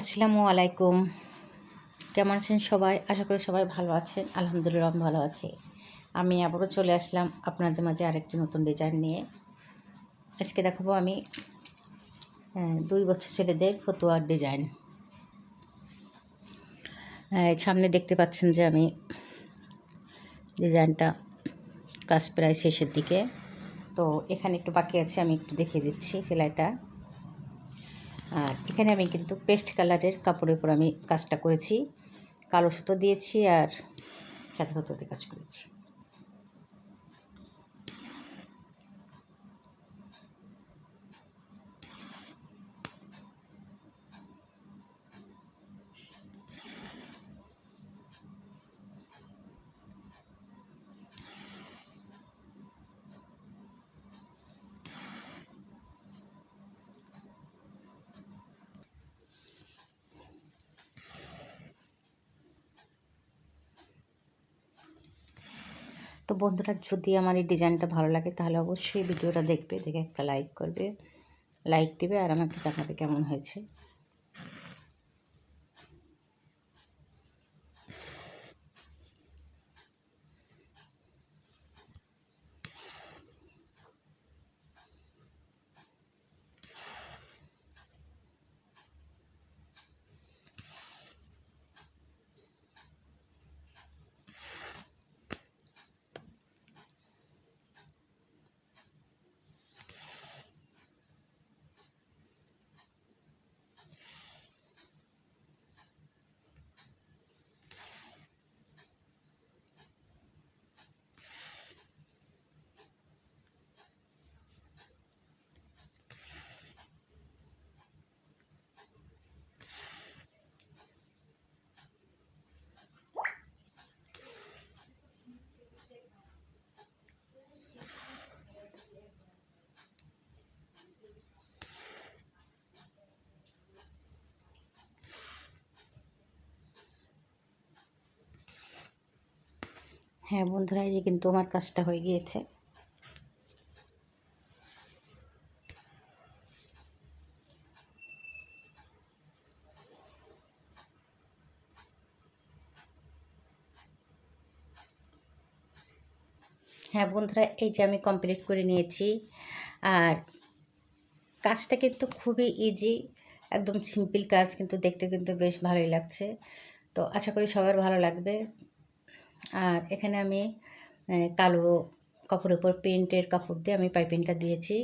আসসালামু আলাইকুম। কেমন আছেন সবাই? আশা করি সবাই ভালো আছেন। আলহামদুলিল্লাহ আমি ভালো আছি। আমি আবারও চলে আসলাম আপনাদের মাঝে আরেকটি নতুন ডিজাইন নিয়ে। আজকে দেখাবো আমি দুই বছর ছেলেদের ফতুয়ার ডিজাইন সামনে দেখতে পাচ্ছেন যে আমি ডিজাইনটা কাজ প্রায় শেষের দিকে। তো এখানে একটু বাকি আছে, আমি একটু দেখিয়ে দিচ্ছি সেলাইটা। আর এখানে আমি কিন্তু পেস্ট কালারের কাপড়ের উপর আমি কাজটা করেছি। কালো সুতো দিয়েছি আর সাদা সুতো দিয়ে কাজ করেছি। তো বন্ধুরা, যদি আমার এই ডিজাইনটা ভালো লাগে, তাহলে অবশ্যই ভিডিওটা দেখবে, দেখে একটা লাইক করবে লাইক দেবে, আর আমাকে জানাবে কেমন হয়েছে। হ্যাঁ বন্ধুরা, এই যে কিন্তু আমার কাজটা হয়ে গিয়েছে। হ্যাঁ বন্ধুরা, এই যে আমি কমপ্লিট করে নিয়েছি। আর কাজটা কিন্তু খুবই ইজি একদম সিম্পল কাজ, কিন্তু দেখতে কিন্তু বেশ ভালোই লাগছে। তো আশা করি সবার ভালো লাগবে। আর এখানে আমি কালো কাপড়ের উপর প্রিন্টের কাপড় দিয়ে আমি পাইপিংটা দিয়েছি।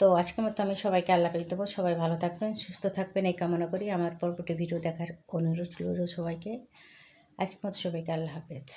তো আজকের মতো আমি সবাইকে আল্লাহ পেয়ে দেবো। সবাই ভালো থাকবেন, সুস্থ থাকবেন, এই কামনা করি। আমার পরবর্তী ভিডিও দেখার অনুরোধ রইল সবাইকে। আজকের মতো সবাইকে আল্লাহ হাফেজ।